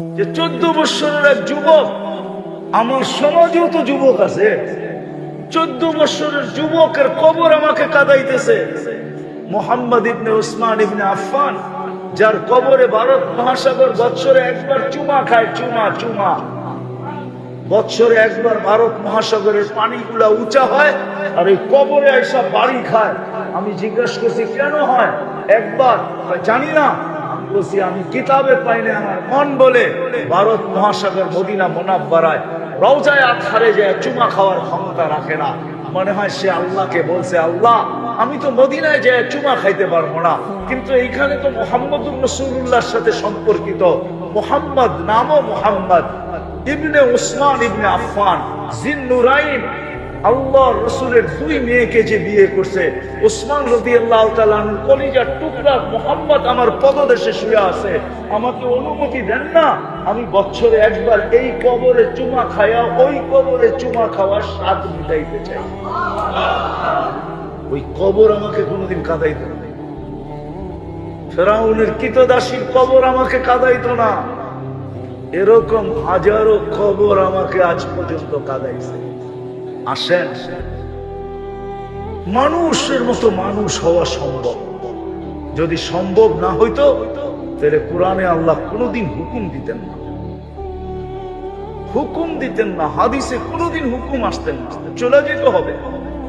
যে চোদ্দ বৎসরের এক যুবক, আমার সমাজেও তো যুবক আছে। চোদ্দ বৎসরের যুবকের কবর আমাকে কাদাইতেছে। মোহাম্মদ ইবনে ওসমান ইবনে আফফান, যার কবরে ভারত মহাসাগর বৎসরে একবার চুমা খায়, চুমা চুমা। বৎসরে একবার ভারত মহাসাগরের পানিগুলা উঁচা হয় আর এই কবরে এসব বাড়ি খায়। আমি জিজ্ঞাসা করছি, কেন হয়? একবার? জানি না। আমি কিতাবে পাইনি আমার মন বলে। ভারত মহাসাগর, মদিনা মোনাব্বারায় রওজায় যায়, চুমা খাওয়ার ক্ষমতা রাখে না। মনে হয় সে আল্লাহকে বলছে, আল্লাহ, আমি তো মদিনায় যায় চুমা খাইতে পারব না। কিন্তু এইখানে তো মোহাম্মদ রসুল্লাহর সাথে সম্পর্কিত মোহাম্মদ নামও মোহাম্মদ। ইবনে উসমান, ইবনে আফফান জিন্নুরাইন আল্লাহ রসুলের দুই মেয়েকে যে বিয়ে করছে উসমান রদি আল্লাহ কলিজার টুকরা মোহাম্মদ আমার পদদেশে শুয়ে আছে। আমাকে অনুমতি দেন না, আমি বছরে একবার এই কবরে চুমা খায়া, ওই কবরে চুমা খাওয়ার স্বাদ মিটাইতে চাই। ওই কবর আমাকে কোনোদিন কাদাইতে না। ফেরাউনের কৃতদাসীর কবর আমাকে কাদাইতো না। এরকম হাজারো খবর আমাকে আজ পর্যন্ত কাদাইছে। আসেন। মানুষের মতো মানুষ হওয়া সম্ভব। যদি সম্ভব না হইতো, তাহলে কোরআনে আল্লাহ কোনোদিন হুকুম দিতেন না। হুকুম দিতেন না, হাদিসে কোনোদিন হুকুম আসতেন না। চলে যেতে হবে।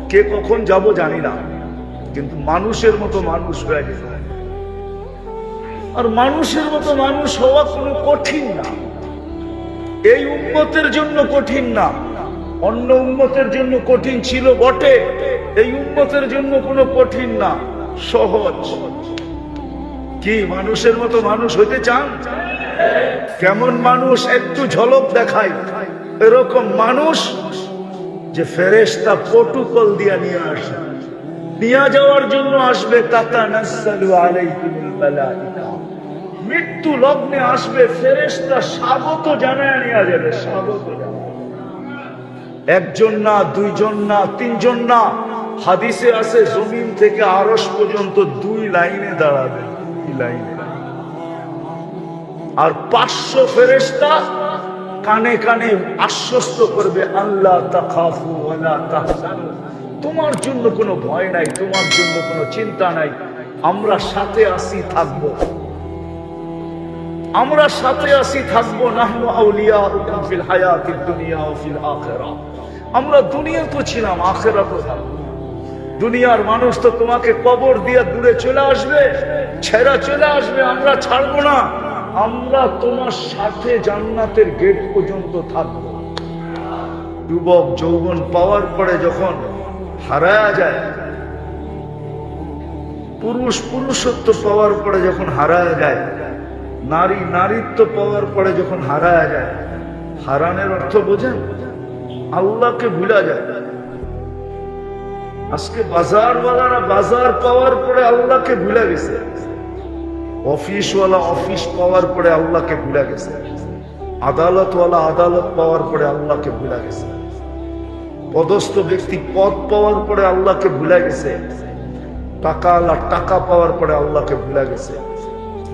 কে কখন যাব জানি না। কিন্তু মানুষের মতো মানুষ হয়ে যেতে আর মানুষের মতো মানুষ হওয়া কোনো কঠিন না। এই উন্মতের জন্য কঠিন না। অন্য উন্মতের জন্য কঠিন ছিল বটে। এই উন্মতের জন্য কোনো কঠিন না, সহজ। কি মানুষের মতো মানুষ হইতে চান? কেমন মানুষ একটু ঝলক দেখায়। এরকম মানুষ যে ফেরেশতা প্রটোকল দিয়া নিয়ে আসে। নিয়ে যাওয়ার জন্য আসবে তাতা নাসালু মৃত্যু লগ্নে আসবে ফেরেশতা স্বাগত জানায় নিয়ে যাবে, স্বাগত। একজন না, দুইজন না, তিনজন না, হাদিসে আছে জমিন থেকে আরস পর্যন্ত দুই লাইনে দাঁড়াবে, দুই লাইনে। আর পাঁচশো ফেরেশতা কানে কানে আশ্বস্ত করবে আল্লাহ তোমার জন্য কোনো ভয় নাই, তোমার জন্য কোনো চিন্তা নাই। আমরা সাথে আসি থাকব। আমরা সাথে আসি থাকব আমরা দুনিয়া তো ছিলাম, আখেরা তো থাকব। দুনিয়ার মানুষ তো তোমাকে কবর দিয়ে দূরে চলে আসবে, ছেড়া চলে আসবে, আমরা ছাড়বো না। আমরা তোমার সাথে জান্নাতের গেট পর্যন্ত থাকব। যুবক, যৌবন পাওয়ার পরে যখন হারায়া যায়, পুরুষ পুরুষত্ব পাওয়ার পরে যখন হারায়া যায় নারী নারীত্ব পাওয়ার পরে যখন হারায়া যায়, হারানের অর্থ বোঝেন? আল্লাহকে ভুলা যায়। আজকে বাজারওয়ালারা বাজার পাওয়ার পরে আল্লাহকে ভুলে গেছে। অফিসওয়ালা অফিস পাওয়ার পরে আল্লাহকে ভুলে গেছে। আদালতওয়ালা আদালত পাওয়ার পরে আল্লাহকে ভুলে গেছে। পদস্থ ব্যক্তি পদ পাওয়ার পরে আল্লাহকে ভুলে গেছে। টাকা আল্লাহ টাকা পাওয়ার পরে আল্লাহকে ভুলে গেছে।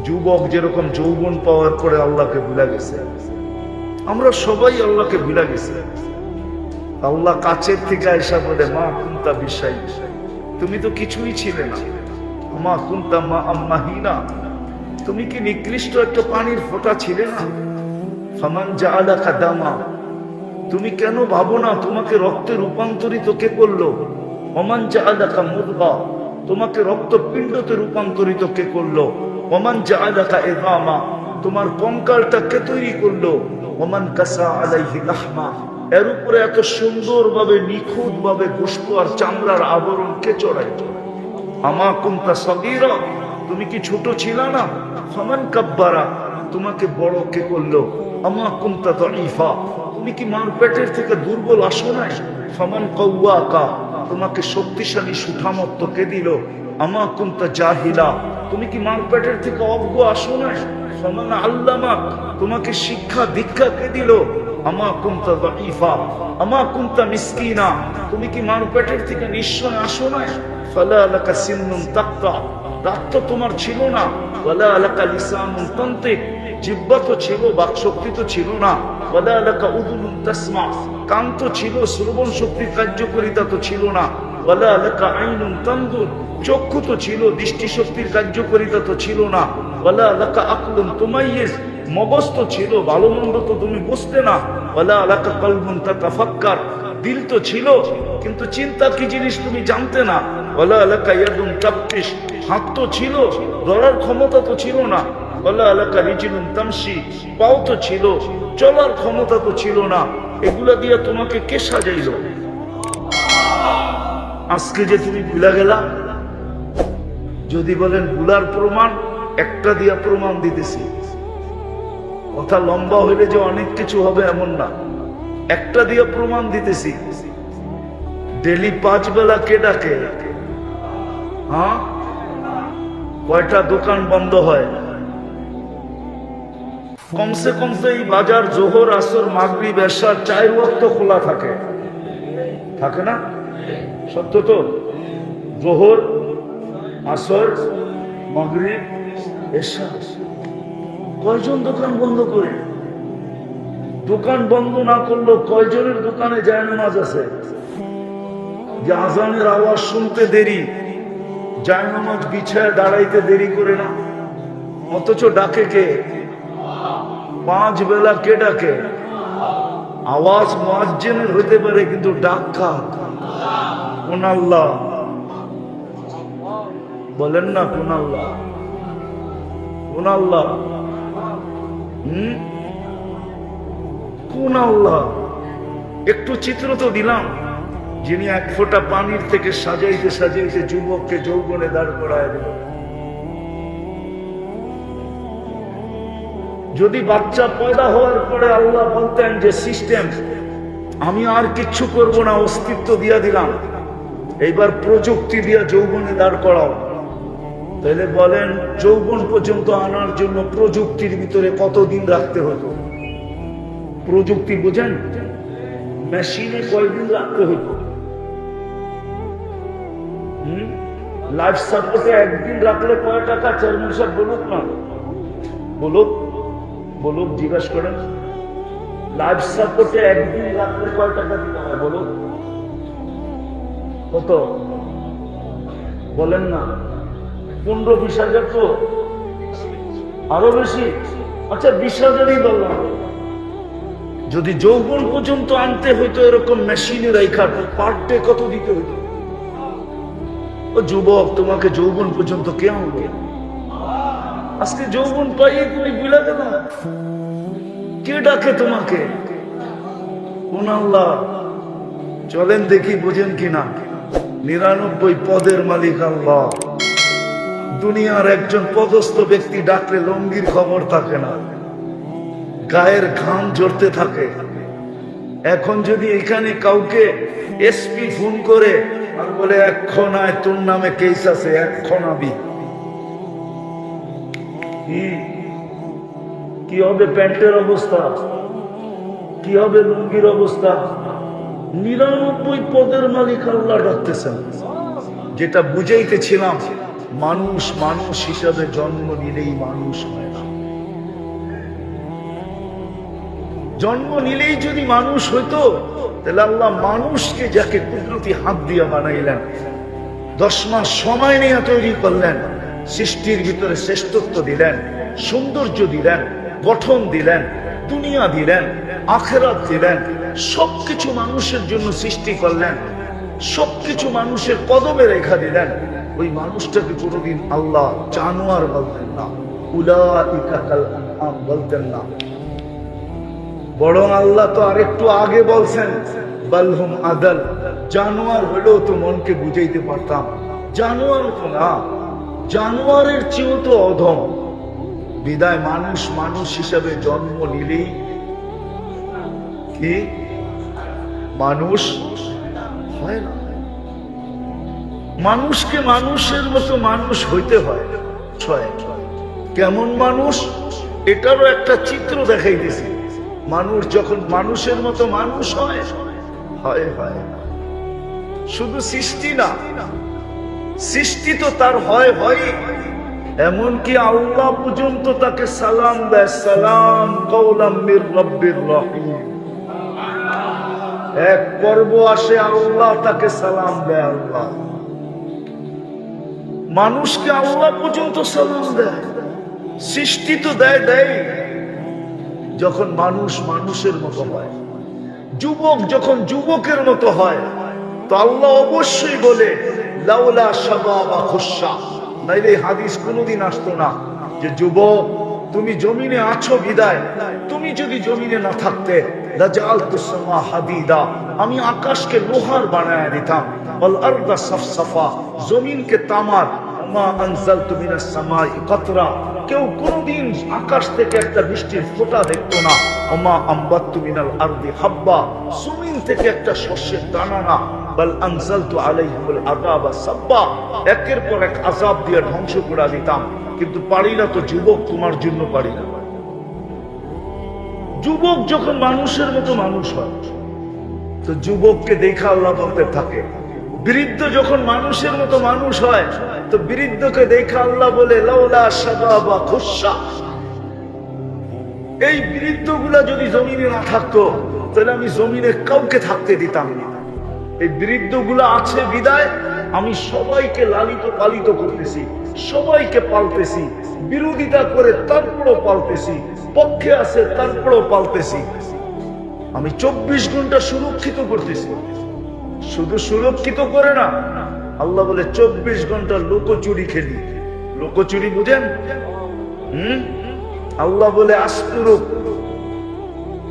যুবক যেরকম যৌবন পাওয়ার পরে আল্লাহকে ভুলে গেছে। আমরা সবাই আল্লাহকে ভুলে গেছি। আল্লাহ কাছের থেকে আয়সা বলে, মা কুন্তা বিষাই তুমি তো কিছুই ছিলে না। মা কুন্তা মা আম্মাহিনা তুমি কি নিকৃষ্ট একটা পানির ফোঁটা ছিলে না? ফামান যা আলাকা দামা। তুমি কেন ভাবো না তোমাকে রক্তে রূপান্তরিত কে করল? অমান যা আলাকা মুরগা তোমাকে রক্তপিণ্ডতে রূপান্তরিত কে করল? ওমান যা আলাকা এগামা তোমার কঙ্কালটা কে তৈরি করল? ওমান কাসা আলাইহি লাহমা, এর উপরে এত সুন্দরভাবে নিখুঁত ভাবে গোস্ত আর চামড়ার আবরণ কে চড়াই আমা কুমতা সগীরা, তুমি কি ছোট ছিল না? ফমান কাব্বারা, তোমাকে বড় কে করল? আমা কুমতা দইফা তুমি কি মার পেটের থেকে দুর্বল আসো নাই? ফমান কৌয়াকা তোমাকে শক্তিশালী সুঠামত্ব কে দিল? আমা কুমতা জাহিলা, তুমি কি মার থেকে অজ্ঞ? আসো নাই ফমান আল্লামা, তোমাকে শিক্ষা, দীক্ষা কে দিল? আমা কুমতা দইফা আমা কুমতা মিসকিনা, তুমি কি মার পেটের থেকে নিশ্চয় আসো নাই ফালা লাকা সিন্নুন তাক্তা, দাঁত তো তোমার ছিল না। ওয়ালা লাকা লিসানুন তান্তিক, জিব্বা তো ছিল, বাকশক্তি তো ছিল না। ওয়ালা লাকা উদুনুন তাসমা, কান তো ছিল শ্রবণ শক্তির কার্যকারিতা তো ছিল না। ওয়ালা লাকা আইনুন তানদুর চক্ষু তো ছিল দৃষ্টি শক্তির কার্যকারিতা তো ছিল না। ওয়ালা লাকা আকলুন তুমাইয়িজ। মগজ তো ছিল, ভালো মন্দ তো তুমি বুঝতে না। ওয়ালা লাকা কলবুন তাতাফাক্কার। দিল তো ছিল, কিন্তু চিন্তা কি জিনিস তুমি জানতে না? ওয়ালা লাকা ইয়াদুন তাবতিশ। হাত তো ছিল, ধরার ক্ষমতা তো ছিল না। ওয়ালা লাকা রিজলুন তামশি। পাও তো ছিল, চলার ক্ষমতা তো ছিল না। এগুলা দিয়ে তোমাকে কে সাজাইলো? আজকে যে তুমি ভুলা গেলা, যদি বলেন ভুলার প্রমাণ, একটা দিয়া প্রমাণ দিতেছি। কথা লম্বা হইলে যে অনেক কিছু হবে এমন না। একটা দিয়ে প্রমাণ দিতেছি। ডেলি পাঁচ বেলা কে ডাকে? হ্যাঁ? কয়টা দোকান বন্ধ হয়? কমসে কমসে এই বাজার, জোহর, আসর মাগরি বেশার চার ওয়াক্ত খোলা থাকে। থাকে না? সত্য তো? জোহর, আসর মাগরি এশা কয়জন দোকান বন্ধ করে? দোকান বন্ধ না করলেও কয়জনের দোকানে যায় নামাজ আছে? যে আজানের আওয়াজ শুনতে দেরি, যায় নামাজ বিছায় দাঁড়াইতে দেরি করে না। অথচ ডাকে কে? পাঁচ বেলা কে ডাকে? আওয়াজ মুয়াজ্জিনের হইতে পারে, কিন্তু ডাক কার? বলেন না কোন আল্লাহ কোন আল্লাহ হুম? কোন আল্লাহ একটু চিত্র তো দিলাম। যিনি এক ফোঁটা পানির থেকে সাজাইতে সাজাইতে যুবককে যৌবনে দাঁড় করায় দিল যদি বাচ্চা পয়দা হওয়ার পরে আল্লাহ বলতেন যে, সিস্টেম, আমি আর কিচ্ছু করব না, অস্তিত্ব দিয়া দিলাম। এইবার প্রযুক্তি দিয়া যৌবনে দাঁড় করাও। তাহলে বলেন, যৌবন পর্যন্ত আনার জন্য প্রযুক্তির ভিতরে কতদিন রাখতে হতো? প্রযুক্তি বোঝেন? মেশিনে কয়দিন রাখতে হতো? লাইফ সাপোর্টে একদিন রাখলে কয় টাকা? চেয়ারম্যান সাহেব বলুক না। বলুক বলুক, জিজ্ঞাসা করেন। লাইফ সাপোর্টে একদিন রাখলে কয় টাকা দিতে হয়? বলুক। কত? বলেন না। পনেরো, বিশ হাজার তো। আরও বেশি? আচ্ছা বিশ হাজারই বললাম। যদি যৌবন পর্যন্ত আনতে হইতো এরকম মেশিনের রেখা পার ডে কত দিতে হইতো? ও যুবক, তোমাকে যৌবন পর্যন্ত কে আনবে? আজকে যৌবন পাইয়ে তুমি বিলা গেল কে ডাকে তোমাকে? কোন আল্লাহ। চলেন দেখি, বুঝেন কিনা। নিরানব্বই পদের মালিক আল্লাহ। দুনিয়ার একজন পদস্থ ব্যক্তি ডাকলে লঙ্গির খবর থাকে না। গায়ের ঘাম ঝরতে থাকে। এখন যদি এখানে কাউকে এসপি ফোন করে আর বলে এক্ষণ আয় তোর নামে কেস আছে এক্ষণ আবি কি? কি হবে প্যান্টের অবস্থা? কি হবে লুঙ্গির অবস্থা? নিরানব্বই পদের মালিক আল্লাহ ডাকতেছেন। যেটা বুঝাইতেছিলাম, মানুষ মানুষ হিসাবে জন্ম নিলেই মানুষ হয় না। জন্ম নিলেই যদি মানুষ হইতো, তাহলে আল্লাহ মানুষকে যাকে কুদরতি হাত দিয়ে বানাইলেন, দশ মাস সময় নিয়ে তৈরি করলেন, সৃষ্টির ভিতরে শ্রেষ্ঠত্ব দিলেন, সৌন্দর্য দিলেন, গঠন দিলেন, দুনিয়া দিলেন আখেরাত দিলেন, সবকিছু মানুষের জন্য সৃষ্টি করলেন, সবকিছু মানুষের কদমে রেখা দিলেন। ওই মানুষটাকে কোনোদিন আল্লাহ জানোয়ার বলতেন না বলতেন না। বরং আল্লাহ তো আরেকটু আগে বলছেন বালহুম আদাল, জানোয়ার হলেও তো মনকে বুঝাইতে পারতাম। জানোয়ার তো না, জানোয়ারের চেয়েও তো অধম। বিদায় মানুষ মানুষ হিসাবে জন্ম নিলেই কি? মানুষ? হয় না। মানুষকে মানুষের মতো মানুষ হইতে হয়। কেমন মানুষ? এটারও একটা চিত্র দেখাইতেছি। মানুষ যখন মানুষের মতো মানুষ হয় হয় শুধু সৃষ্টি না, সৃষ্টি তো তার হয় হয়। এমনকি আল্লাহ পর্যন্ত তাকে সালাম দেয়, সালাম কৌলাম মির রব্বির রহিম। এক পর্ব আসে আল্লাহ তাকে সালাম দেয় আল্লাহ। মানুষকে আল্লাহ পর্যন্ত সালাম দেয়। সৃষ্টি তো দেয় দেয়। যখন মানুষ মানুষের মতো হয়, যুবক যখন যুবকের মতো হয়, তো আল্লাহ অবশ্যই বলে, লাউলা শাবাবা খুশা। নাইলে হাদিস কোনোদিন আসতো না যে, যুবক, তুমি জমিনে আছো বিদায়। তুমি যদি জমিনে না থাকতে আমি আকাশকে লোহার বানায় দিতাম। জমিনকে তামার। মা কেউ কোনোদিন আকাশ থেকে একটা বৃষ্টির না। হাব্বা। থেকে একটা দানা না। একের পর এক আযাব দিয়ে ধ্বংস করে দিতাম। কিন্তু পারি না তো যুবক তোমার জন্য পারি না। যুবক যখন মানুষের মতো মানুষ হয়, তো যুবককে দেখে আল্লাহ বলতে থাকে। বৃদ্ধ যখন মানুষের মতো মানুষ হয়, তো বৃদ্ধকে দেখে আল্লাহ বলে, লাউলা শাবাবা খুশা। এই বৃদ্ধ যদি জমিনে না থাকতো, তাহলে আমি জমিনে কাউকে থাকতে দিতাম না। এই বৃদ্ধ আছে বিদায়। আমি সবাইকে লালিত পালিত করতেছি, সবাইকে পালতেছি, বিরোধিতা করে তারপরও পালতেছি, পক্ষে আছে তারপরও পালতেছি। আমি চব্বিশ ঘণ্টা সুরক্ষিত করতেছি। শুধু সুরক্ষিত করে না, আল্লাহ বলে চব্বিশ ঘণ্টা লোকচুরি খেলি। লোকচুরি বুঝেন? হম? আল্লাহ বলে আস্তুরূপ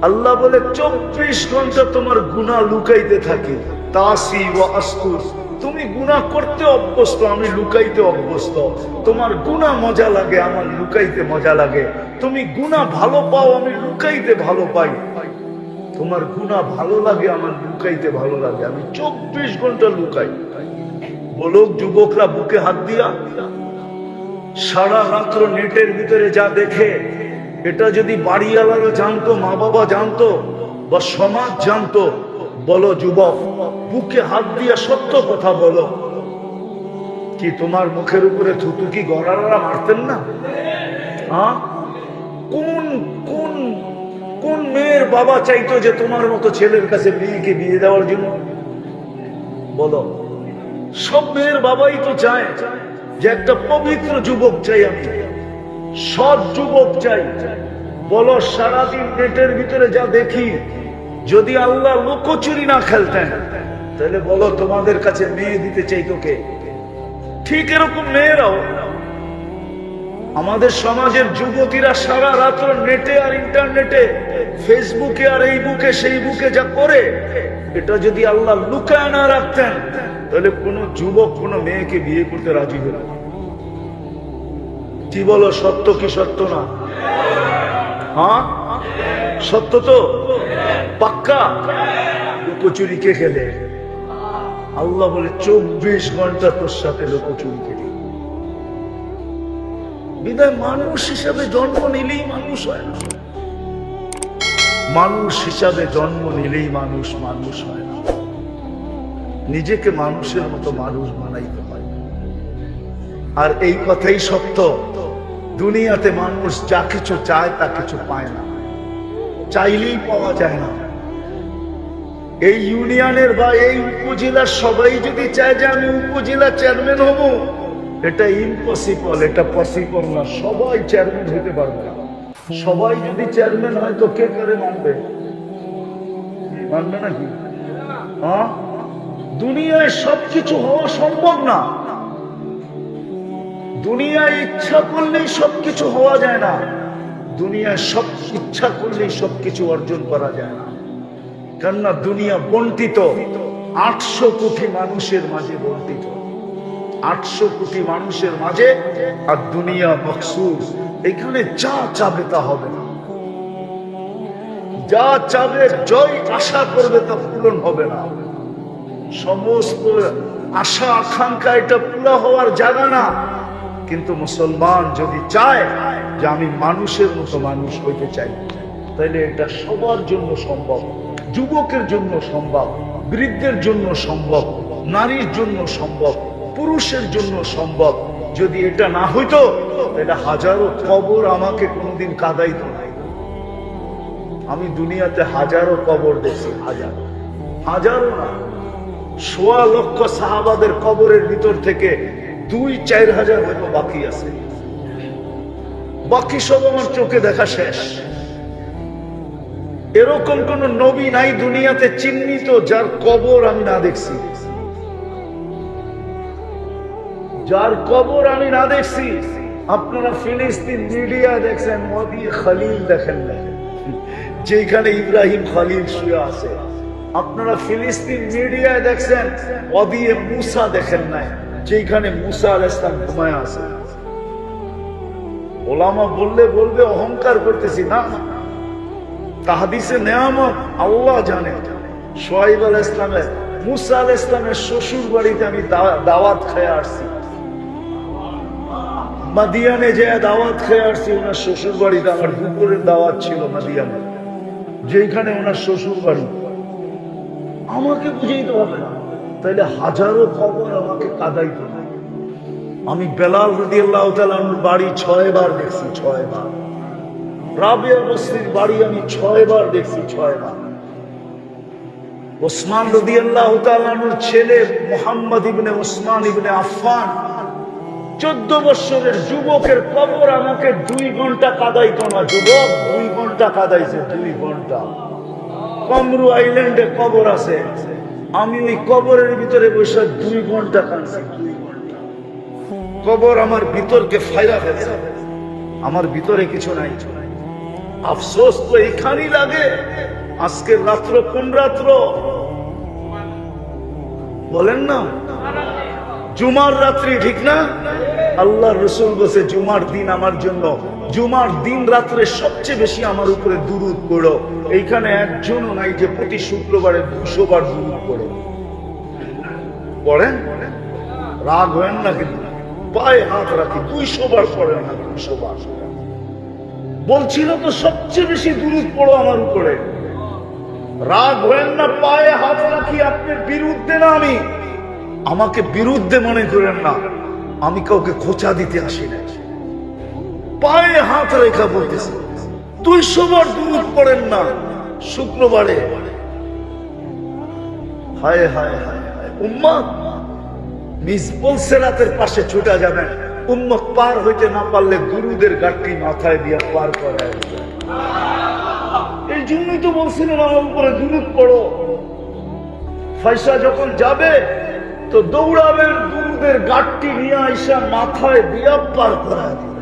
আল্লাহ বলে, চব্বিশ ঘণ্টা তোমার গুণা লুকাইতে থাকে। তাসি ও আস্তুর তুমি গুণা করতে অভ্যস্ত, আমি লুকাইতে অভ্যস্ত। তোমার গুণা মজা লাগে, আমার লুকাইতে মজা লাগে। তুমি গুণা ভালো পাও, আমি লুকাইতে ভালো পাই। তোমার গুণা ভালো লাগে, আমার লুকাইতে ভালো লাগে। আমি চব্বিশ ঘণ্টা লুকাই। বলো, যুবকরা বুকে হাত দিয়া, সারা রাত্র নেটের ভিতরে যা দেখে, এটা যদি বাড়িওয়ালারা জানতো মা বাবা জানতো, বা সমাজ জানতো বলো যুবক, বুকে হাত দিয়া সত্য কথা বলো। কি তোমার মুখের উপরে থুতু কি গড়ারা মারতেন না? হ্যাঁ? কোন কোন কোন মেয়ের বাবা চাইতো যে তোমার মতো ছেলের কাছে মেয়েকে বিয়ে দেওয়ার জন্য? বলো। সব মেয়ের বাবাই তো চায় যে একটা পবিত্র যুবক চাই আমি। সৎ যুবক চাই। বলো, সারাদিন নেটের ভিতরে যা দেখি যদি আল্লাহ লুকোচুরি না খেলতেন, তাহলে বলো তোমাদের কাছে মেয়ে দিতে চাই তোকে। ঠিক এরকম মেয়েরাও আমাদের সমাজের যুবতীরা সারা রাত্র নেটে আর ইন্টারনেটে, ফেসবুকে আর এই বুকে সেই বুকে যা করে, এটা যদি আল্লাহ লুকায় না রাখতেন, তাহলে কোনো যুবক, কোনো মেয়েকে বিয়ে করতে রাজি হলো কি বলো, সত্য কি সত্য না? হ্যাঁ? সত্য তো? পাক্কা? লুকোচুরি কে খেলে। আল্লাহ বলে, চব্বিশ ঘণ্টা তোর সাথে লুকোচুরি খেলি বিদায়, মানুষ হিসাবে জন্ম নিলেই মানুষ হয় না। মানুষ হিসাবে জন্ম নিলেই মানুষ মানুষ হয় না। নিজেকে মানুষের মতো মানুষ বানাইতে হয় আর এই কথাই সত্য। দুনিয়াতে মানুষ যা কিছু চায়, তা কিছু পায় না। চাইলেই পাওয়া যায় না। এই ইউনিয়নের বা এই উপজেলার সবাই যদি চায় যে আমি উপজেলা চেয়ারম্যান হব, এটা ইম্পসিবল এটা পসিবল না। সবাই চেয়ারম্যান হতে পারবে না। সবাই যদি চেয়ারম্যান হয় তো কে করে মানবে? মানবে নাকি? হ্যাঁ? দুনিয়ায় সবকিছু হওয়া সম্ভব না। দুনিয়ায় ইচ্ছা করলেই সবকিছু হওয়া যায় না। দুনিয়ায় সব ইচ্ছা করলেই সবকিছু অর্জন করা যায় না। কেননা দুনিয়া বন্টিত, আটশো কোটি মানুষের মাঝে বন্টিত। আটশো কোটি মানুষের মাঝে আর দুনিয়া মকসুদ। এখানে যা চাবে তা হবে না। যা চাবে জয় আশা করবে তা পূরণ হবে না। সমস্ত আশা, আকাঙ্ক্ষা, এটা পুরা হওয়ার জায়গা না। কিন্তু মুসলমান যদি চায় যে আমি মানুষের মতো মানুষ হইতে চাই তাহলে এটা সবার জন্য সম্ভব। যুবকের জন্য সম্ভব, বৃদ্ধের জন্য সম্ভব, নারীর জন্য সম্ভব, পুরুষের জন্য সম্ভব। যদি এটা না হইতো, তাহলে হাজারো কবর আমাকে কোনোদিন কাদাইতো না। আমি দুনিয়াতে হাজারো কবর দেখছি, হাজার। হাজারো না, সোয়া লক্ষ সাহাবাদের কবরের ভিতর থেকে দুই, চার হাজার হয়তো বাকি আছে। বাকি সব আমার চোখে দেখা শেষ। এরকম কোন নবী নাই দুনিয়াতে চিহ্নিত যার কবর আমি না দেখছি। যার কবর আমি না দেখছি, আপনারা ফিলিস্তিন মিডিয়া দেখছেন মোদি খালিল দেখেন না যেখানে ইব্রাহিম খালিল শুয়ে আছে। আপনারা ফিলিস্তিন মিডিয়ায় দেখছেন অদিয়ে মুসা দেখেন নাই যেখানে মুসা আল ঘুমায় আছে। ওলামা বললে বলবে, অহংকার করতেছি, না। তাহাদিসে নেয়ামত আল্লাহ জানে। সোহাইব আল ইসলামের, মুসা আল ইসলামের শ্বশুর বাড়িতে আমি দাওয়াত খেয়ে আসছি। মাদিয়ানে যে দাওয়াত খেয়ে আসছি, ওনার শ্বশুর বাড়িতে আমার দুপুরের দাওয়াত ছিল মাদিয়ানে। যেখানে ওনার শ্বশুর বাড়ি আমাকে বুঝাইতে হবে তাইলে হাজারো খবর আমাকে কাদাইতে আমি বেলাল রদি আল্লাহ বাড়ি ছয় বার দেখছি ছয় বার রাবিয়া বাড়ি আমি ছয় বার দেখছি ছয় বার ওসমান রদি আল্লাহ ছেলে মোহাম্মদ ইবনে ওসমান ইবনে আফফান, চোদ্দ বৎসরের যুবকের কবর আমাকে দুই ঘণ্টা কাদাইতো না, যুবক, দুই ঘণ্টা কাদাইছে, দুই ঘণ্টা। কমরু আইল্যান্ডে কবর আছে। আমি ওই কবরের ভিতরে বসে দুই ঘণ্টা কাঁদছি কবর আমার ভিতরকে ফাইরা ফেলছে। আমার ভিতরে কিছু নাই। আফসোস তো এখানেই লাগে। আজকের রাত্র কোন রাত্র? বলেন না। জুমার রাত্রি, ঠিক না? আল্লাহ রসুল বসে জুমার দিন আমার জন্য। জুমার দিন রাত্রে সবচেয়ে বেশি আমার উপরে দুরুদ পড়ো। এইখানে একজনও নাই যে প্রতি শুক্রবারে দুশো বার দুরুদ পড়ো। পড়েন? রাগ হয়েন না কিন্তু। পায়ে হাত রাখি, দুইশো বার পড়েন না, দুইশো বার। বলছিল তো সবচেয়ে বেশি দুরুদ পড়ো আমার উপরে। রাগ হয়েন না, পায়ে হাত রাখি আপনার বিরুদ্ধে না আমি। আমাকে বিরুদ্ধে মনে করেন না, আমি কাউকে খোঁচা দিতে আসি না। পায়ে হাত রেখা বলতেছি দুইশো বার দূর পড়েন না, শুক্রবারে। হায় হায় হায় হায় উম্মত মিসবল সেরাতের পাশে ছুটা যাবেন। উম্মত পার হইতে না পারলে গুরুদের গাঠটি মাথায় দিয়ে পার করা। এই জন্যই তো বলছিলেন আমার উপরে দুরুদ পড়ো। ফয়সা যখন যাবে, তো দৌড়াবেন, গুরুদের গাঠটি নিয়ে আইসা মাথায় দিয়ে পার করা দিবে।